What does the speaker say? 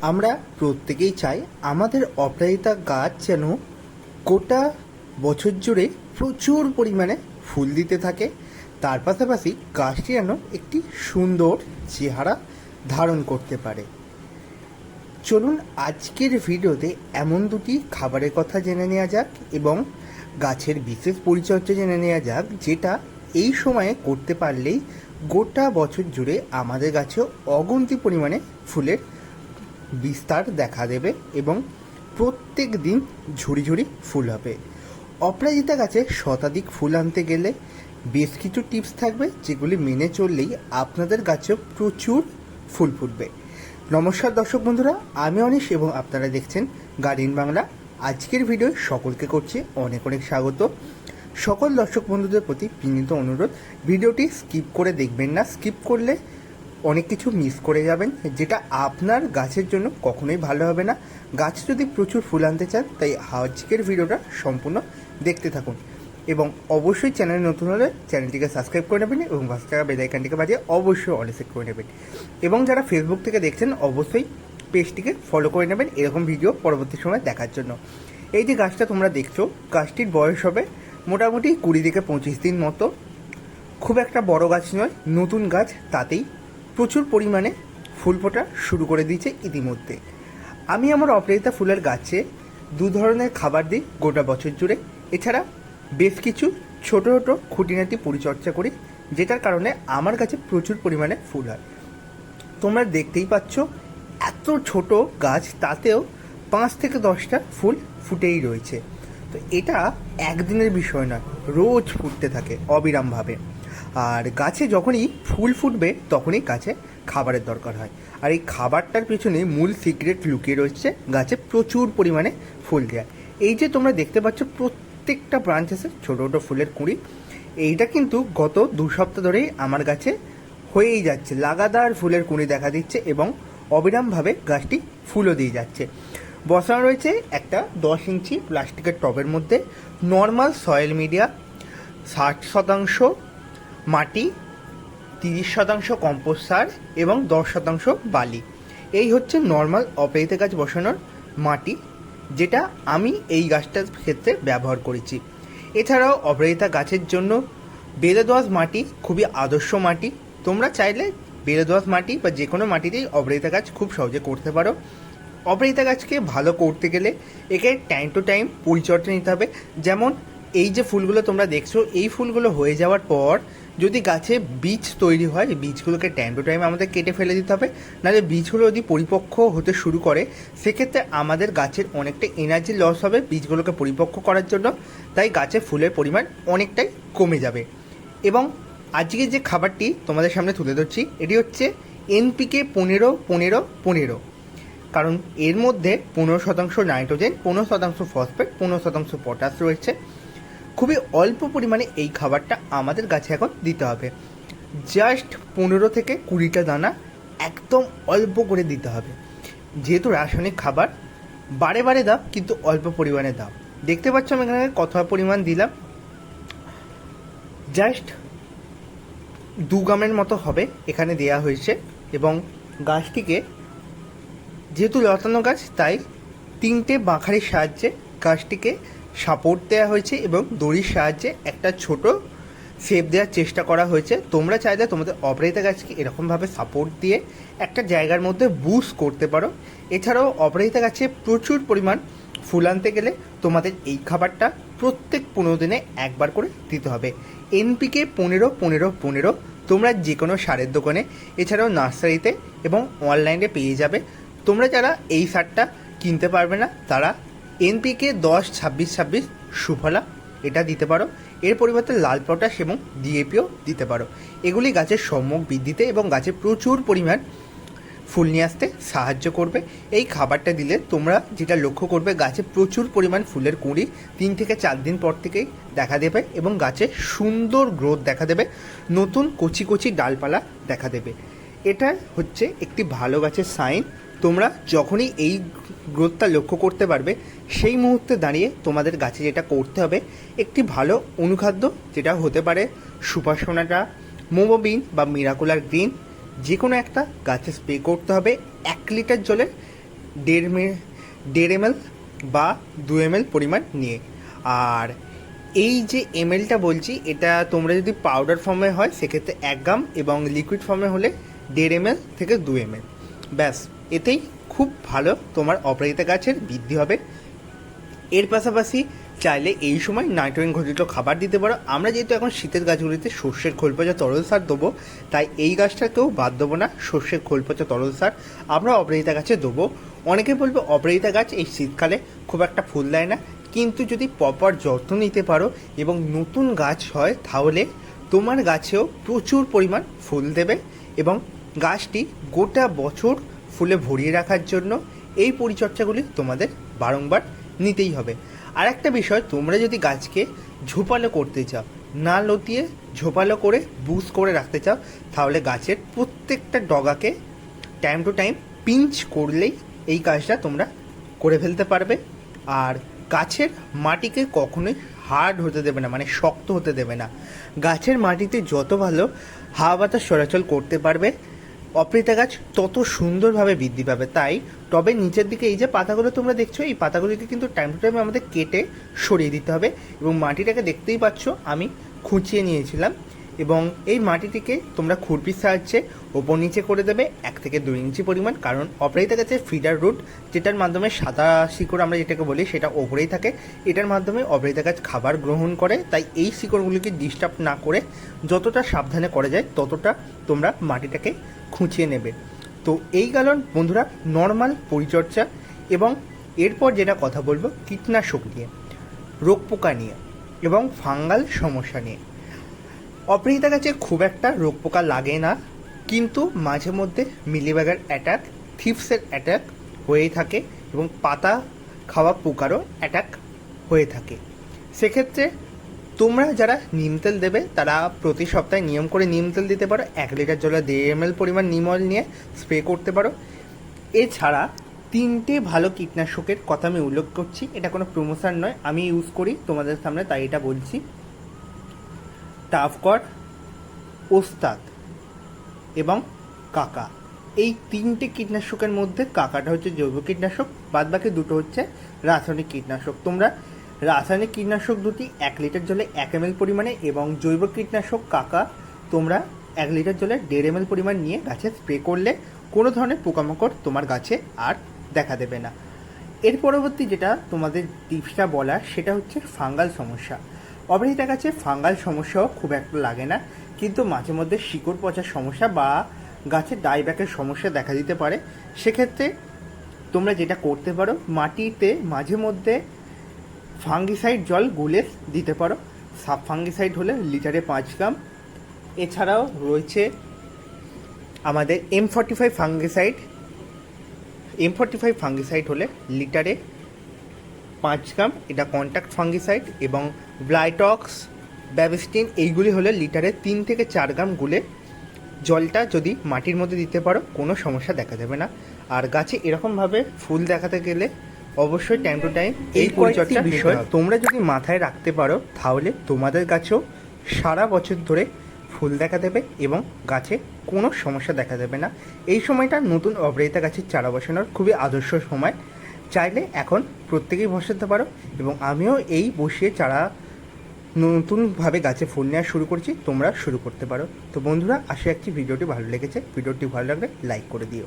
আমরা প্রত্যেকেই চাই আমাদের অপরাজিতা গাছ যেন গোটা বছর জুড়ে প্রচুর পরিমাণে ফুল দিতে থাকে। তার পাশাপাশি গাছটি যেন একটি সুন্দর চেহারা ধারণ করতে পারে। চলুন আজকের ভিডিওতে এমন দুটি খাবারের কথা জেনে নেওয়া যাক এবং গাছের বিশেষ পরিচর্যা জেনে নেওয়া যাক, যেটা এই সময়ে করতে পারলেই গোটা বছর জুড়ে আমাদের গাছে অগন্তি পরিমাণে ফুলের বিস্তার দেখা দেবে এবং প্রত্যেক দিন ঝুড়ি ঝুড়ি ফুল হবে। অপরাজিতা গাছে শতাধিক ফুল আনতে গেলে বেশ কিছু টিপস থাকবে যেগুলি মেনে চললেই আপনাদের গাছে প্রচুর ফুল ফুটবে। নমস্কার দর্শক বন্ধুরা, আমি অনিশ এবং আপনারা দেখছেন গার্ডেন বাংলা। আজকের ভিডিও সকলকে করছি অনেক অনেক স্বাগত। সকল দর্শক বন্ধুদের প্রতি বিনীত অনুরোধ, ভিডিওটি স্কিপ করে দেখবেন না, স্কিপ করলে অনেক কিছু মিস করে যাবেন, যেটা আপনার গাছের জন্য কখনোই ভালো হবে না। গাছ যদি প্রচুর ফুল আনতে চান, তাই আজকের ভিডিওটা সম্পূর্ণ দেখতে থাকুন। এবং অবশ্যই চ্যানেল নতুন হলে চ্যানেলটিকে সাবস্ক্রাইব করে নেবেন এবং পাঁচ টাকা বেলাইকানটিকে বাজিয়ে অবশ্যই অলে করে নেবেন। এবং যারা ফেসবুক থেকে দেখছেন, অবশ্যই পেজটিকে ফলো করে নেবেন এরকম ভিডিও পরবর্তী সময় দেখার জন্য। এই যে গাছটা তোমরা দেখছ, গাছটির বয়স হবে মোটামুটি কুড়ি থেকে পঁচিশ দিন মতো। খুব একটা বড় গাছ নয়, নতুন গাছ তাতেই প্রচুর পরিমাণে ফুল ফোটা শুরু করে দিয়েছে ইতিমধ্যে। আমি আমার অপরাজিতা ফুলের গাছে দু ধরনের খাবার দিই গোটা বছর জুড়ে। এছাড়া বেশ কিছু ছোট ছোট খুঁটিনাটি পরিচর্যা করি, যেটার কারণে আমার কাছে প্রচুর পরিমাণে ফুল হয়। তোমরা দেখতেই পাচ্ছ, এত ছোট গাছ, তাতেও পাঁচ থেকে দশটা ফুল ফুটেই রয়েছে। তো এটা একদিনের বিষয় নয়, রোজ ফুটতে থাকে অবিরামভাবে। আর গাছে যখনই ফুল ফুটবে, তখনই গাছে খাবারের দরকার হয়। আর এই খাবারটার পেছনে মূল সিক্রেট লুকিয়ে রয়েছে, গাছে প্রচুর পরিমাণে ফুল দেয়। এই যে তোমরা দেখতে পাচ্ছ, প্রত্যেকটা ব্রাঞ্চ আছে ছোটো ছোটো ফুলের কুঁড়ি, এইটা কিন্তু গত দু সপ্তাহ ধরেই আমার গাছে হয়েই যাচ্ছে। লাগাতার ফুলের কুঁড়ি দেখা দিচ্ছে এবং অবিরামভাবে গাছটি ফুলও দিয়ে যাচ্ছে। বসানো রয়েছে একটা দশ ইঞ্চি প্লাস্টিকের টবের মধ্যে। নর্মাল সয়েল মিডিয়া ষাট শতাংশ মাটি, তিরিশ শতাংশ কম্পোস্ট সার এবং দশ শতাংশ বালি। এই হচ্ছে নর্মাল অপেরিতে গাছ বসানোর মাটি, যেটা আমি এই গাছটার ক্ষেত্রে ব্যবহার করেছি। এছাড়াও অপরাজিতা গাছের জন্য বেলে মাটি খুবই আদর্শ মাটি। তোমরা চাইলে বেলে মাটি বা যে কোনো মাটিতেই অপরাজিতা গাছ খুব সহজে করতে পারো। অপরাজিতা গাছকে ভালো করতে গেলে একে টাইম টু টাইম পরিচর্যা নিতে হবে। যেমন এই যে ফুলগুলো তোমরা দেখছ, এই ফুলগুলো হয়ে যাওয়ার পর যদি গাছে বীজ তৈরি হয় বীজগুলোকে টাইম টু টাইম আমাদের কেটে ফেলে দিতে হবে, নাহলে বীজগুলো যদি পরিপক্ক হতে শুরু করে, সেক্ষেত্রে আমাদের গাছের অনেকটা এনার্জি লস হবে বীজগুলোকে পরিপক্ক করার জন্য। তাই গাছে ফুলের পরিমাণ অনেকটাই কমে যাবে। এবং আজকে যে খাবারটি তোমাদের সামনে তুলে ধরছি, এটি হচ্ছে এনপিকে পনেরো পনেরো পনেরো। কারণ এর মধ্যে পনেরো শতাংশ নাইট্রোজেন, পনেরো শতাংশ ফসফেট, পনেরো শতাংশ পটাশ রয়েছে। খুবই অল্প পরিমাণে এই খাবারটা আমাদের গাছে এখন দিতে হবে। জাস্ট পনেরো থেকে কুড়িটা দানা একদম অল্প করে দিতে হবে। যেহেতু রাসায়নিক খাবার, বারে বারে দাও, কিন্তু অল্প পরিমাণে দাও। দেখতে পাচ্ছ আমি এখানে কত পরিমাণ দিলাম? জাস্ট দু গ্রামের মতো হবে এখানে দেয়া হয়েছে এবং গাছটিকে, যেহেতু লতানো গাছ, তাই তিনটে বাঁখারির সাহায্যে গাছটিকে সাপোর্ট দেওয়া হয়েছে এবং দড়ির সাহায্যে একটা ছোট শেপ দেওয়ার চেষ্টা করা হয়েছে। তোমরা চাইলে তোমাদের অপরাজিতা গাছকে এরকমভাবে সাপোর্ট দিয়ে একটা জায়গার মধ্যে বুস্ট করতে পারো। এছাড়াও অপরাজিতা গাছে প্রচুর পরিমাণ ফুল আনতে গেলে তোমাদের এই খাবারটা প্রত্যেক পনেরো দিনে একবার করে দিতে হবে। এনপিকে পনেরো পনেরো পনেরো তোমরা যে কোনো সারের দোকানে, এছাড়াও নার্সারিতে এবং অনলাইনে পেয়ে যাবে। তোমরা যারা এই সারটা কিনতে পারবে না, তারা এনপিকে দশ, ছাব্বিশ ছাব্বিশ, সুফলা, এটা দিতে পারো। এর পরিবর্তে লাল পটাশ এবং ডিএপিও দিতে পারো। এগুলি গাছের সম্মুখ বৃদ্ধিতে এবং গাছে প্রচুর পরিমাণ ফুল নিয়ে আসতে সাহায্য করবে। এই খাবারটা দিলে তোমরা যেটা লক্ষ্য করবে, গাছে প্রচুর পরিমাণ ফুলের কুঁড়ি তিন থেকে চার দিন পর থেকেই দেখা দেবে এবং গাছে সুন্দর গ্রোথ দেখা দেবে, নতুন কচি কচি ডালপালা দেখা দেবে। এটা হচ্ছে একটি ভালো গাছের সাইন তোমরা যখনই এই গ্রোথটা লক্ষ্য করতে পারবে, সেই মুহূর্তে দাঁড়িয়ে তোমাদের গাছে যেটা করতে হবে, একটি ভালো অনুখাদ্য যেটা হতে পারে সুপারসোনাটা, মোমোবিন বা মিরাকুলার গ্রিন যে কোনো একটা গাছে স্প্রে করতে হবে এক লিটার জলে দেড় মে, দেড় এমএল বা দু এমএল পরিমাণ নিয়ে। আর এই যে এমএলটা বলছি, এটা তোমরা যদি পাউডার ফর্মে হয়, সেক্ষেত্রে এক গ্রাম এবং লিকুইড ফর্মে হলে দেড় এমএল থেকে দু এমএল। ব্যাস। এতেই খুব ভালো তোমার অপরাজিতা গাছের বৃদ্ধি হবে। এর পাশাপাশি চাইলে এই সময় নাইট্রোজেন ঘটিত খাবার দিতে পারো। আমরা যেহেতু এখন শীতের গাছগুলিতে সর্ষের খোল পচা তরল সার দেবো, তাই এই গাছটাকেও বাদ দেবো না, সর্ষের খোল পচা তরল সার আমরা অপরাজিতা গাছে দেবো। অনেকে বলবে অপরাজিতা গাছ এই শীতকালে খুব একটা ফুল দেয় না, কিন্তু যদি প্রপার যত্ন নিতে পারো এবং নতুন গাছ হয় তাহলে তোমার গাছেও প্রচুর পরিমাণ ফুল দেবে এবং গাছটি গোটা বছর ফুলে ভরিয়ে রাখার জন্য এই পরিচর্যাগুলি তোমাদের বারংবার নিতেই হবে। আর একটা বিষয়, তোমরা যদি গাছকে ঝোপালো করতে চাও, না লতিয়ে ঝোপালো করে বুস করে রাখতে চাও, তাহলে গাছের প্রত্যেকটা ডগাকে টাইম টু টাইম পিঞ্চ করলেই এই কাজটা তোমরা করে ফেলতে পারবে। আর গাছের মাটিকে কখনোই হার্ড হতে দেবে না মানে শক্ত হতে দেবে না। গাছের মাটিতে যত ভালো হাওয়া বাতাস চলাচল করতে পারবে অপরিতা গাছ তত সুন্দরভাবে বৃদ্ধি পাবে, তাই টবের নিচের দিকে এই যে পাতাগুলো তোমরা দেখছ, এই পাতাগুলিকে কিন্তু টাইম টু টাইম আমাদের কেটে সরিয়ে দিতে হবে এবং মাটিটাকে দেখতেই পাচ্ছ, আমি খুঁচিয়ে নিয়েছিলাম এবং এই মাটিটিকে তোমরা খুরপির সাহায্যে ওপর নিচে করে দেবে এক থেকে দুই ইঞ্চি পরিমাণ, কারণ অপরাজিতা গাছের ফিডার রুট যেটার মাধ্যমে সাদা শিকড় আমরা যেটাকে বলি সেটা ওপরেই থাকে, এটার মাধ্যমে অপরাজিতা গাছ খাবার গ্রহণ করে, তাই এই শিকড়গুলিকে ডিস্টার্ব না করে যতটা সাবধানে করা যায় ততটা তোমরা মাটিটাকে খুঁচিয়ে নেবে। তো এই গেল বন্ধুরা নর্মাল পরিচর্যা এবং এরপর যেটা কথা বলব, কীটনাশক নিয়ে, রোগ পোকা নিয়ে এবং ফাঙ্গাল সমস্যা নিয়ে। অপরাজিতা কাছে খুব একটা রোগ পোকা লাগে না, কিন্তু মাঝে মধ্যে মিলিবাগার অ্যাটাক থিপসের অ্যাটাক হয়েই থাকে এবং পাতা খাওয়া পোকারও অ্যাটাক হয়ে থাকে। সেক্ষেত্রে তোমরা যারা নিম তেল দেবে, তারা প্রতি সপ্তাহে নিয়ম করে নিম তেল দিতে পারো। এক লিটার জলে দেড় এম পরিমাণ নিম অয়েল নিয়ে স্প্রে করতে পারো। এছাড়া তিনটে ভালো কীটনাশকের কথা আমি উল্লেখ করছি। এটা কোনো প্রমোশন নয়, আমি ইউজ করি, তোমাদের সামনে তাই এটা বলছি। টাফকট ওস্তাদ এবং কাকা। এই তিনটে কীটনাশকের মধ্যে কাকাটা হচ্ছে জৈব কীটনাশক বাদ বাকি দুটো হচ্ছে রাসায়নিক কীটনাশক। তোমরা রাসায়নিক কীটনাশক দুটি এক লিটার জলে এক এম পরিমাণে এবং জৈব কীটনাশক কাকা, তোমরা এক লিটার জলে দেড় এম পরিমাণ নিয়ে গাছে স্প্রে করলে কোনো ধরনের পোকামাকড় তোমার গাছে আর দেখা দেবে না। এর পরবর্তী যেটা তোমাদের টিপসটা বলা সেটা হচ্ছে ফাঙ্গাল সমস্যা। অবহিতা গাছে ফাঙ্গাল সমস্যাও খুব একটা লাগে না, কিন্তু মাঝে মধ্যে শিকড় পচার সমস্যা বা গাছের ডাইব্যাকের সমস্যা দেখা দিতে পারে। সেক্ষেত্রে তোমরা যেটা করতে পারো, মাটিতে মাঝে মধ্যে ফাঙ্গিসাইড জল গুলে দিতে পারো। সাব ফাঙ্গিসাইড হলে লিটারে পাঁচ গ্রাম। এছাড়াও রয়েছে আমাদের M forty five fungicide. M forty five fungicide হলে লিটারে পাঁচ গ্রাম। এটা কন্ট্যাক্ট ফাঙ্গিসাইড এবং ব্লাইটক্স, ব্যাবিস্টিন, এইগুলি হলে লিটারে তিন থেকে চার গ্রাম গুলে জলটা যদি মাটির মধ্যে দিতে পারো, কোনো সমস্যা দেখা যাবে না। আর গাছে এরকমভাবে ফুল দেখাতে গেলে অবশ্যই টাইম টু টাইম এই পরিচর্যা বিষয় তোমরা যদি মাথায় রাখতে পারো তাহলে তোমাদের গাছেও সারা বছর ধরে ফুল দেখা দেবে এবং গাছে কোনো সমস্যা দেখা দেবে না। এই সময়টা নতুন অপরাজিতা গাছের চারা বসানোর খুবই আদর্শ সময়। চাইলে এখন প্রত্যেকেই বসাতে পারো এবং আমিও এই বসিয়ে চারা নতুনভাবে গাছে ফুল নেওয়া শুরু করছি তোমরা শুরু করতে পারো। তো বন্ধুরা আশা রাখছি ভিডিওটি ভালো লেগেছে। ভিডিওটি ভালো লাগলে লাইক করে দিও।